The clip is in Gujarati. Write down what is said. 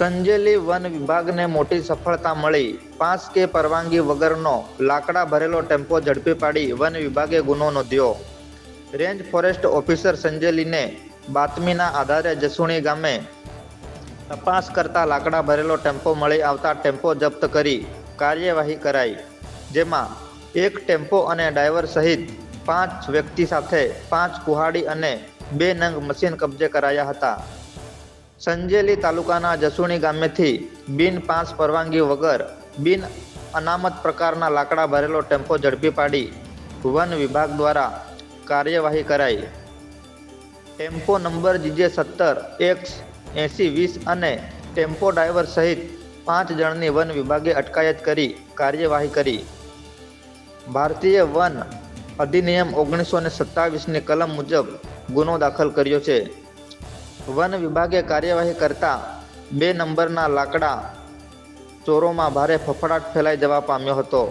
સંજેલી વન વિભાગને મોટી સફળતા મળી. પાંચ કે પરવાનગી વગરનો લાકડા ભરેલો ટેમ્પો ઝડપી પાડી વન વિભાગે ગુનો નોંધ્યો. રેન્જ ફોરેસ્ટ ઓફિસર સંજેલીને બાતમીના આધારે જસુણી ગામે તપાસ કરતા લાકડા ભરેલો ટેમ્પો મળી આવતા ટેમ્પો જપ્ત કરી કાર્યવાહી કરાઈ. જેમાં એક ટેમ્પો અને ડ્રાઈવર સહિત પાંચ વ્યક્તિ સાથે પાંચ કુહાડી અને બે નંગ મશીન કબજે કરાયા હતા. સંજેલી તાલુકાના જસુણી ગામેથી બિન પાંચ પરવાનગી વગર બિન અનામત પ્રકારના લાકડા ભરેલો ટેમ્પો ઝડપી પાડી વન વિભાગ દ્વારા કાર્યવાહી કરાઈ. ટેમ્પો નંબર જીજે સત્તર, એક્સ, એંસી, વીસ અને ટેમ્પો ડ્રાઈવર સહિત પાંચ જણની વન વિભાગે અટકાયત કરી કાર્યવાહી કરી. ભારતીય વન અધિનિયમ ઓગણીસો ને સત્તાવીસની કલમ મુજબ ગુનો દાખલ કર્યો છે. વન વિભાગે કાર્યવાહી કરતા બે નંબરના લાકડા ચોરોમાં ભારે ફફડાટ ફેલાઈ જવા પામ્યો હતો.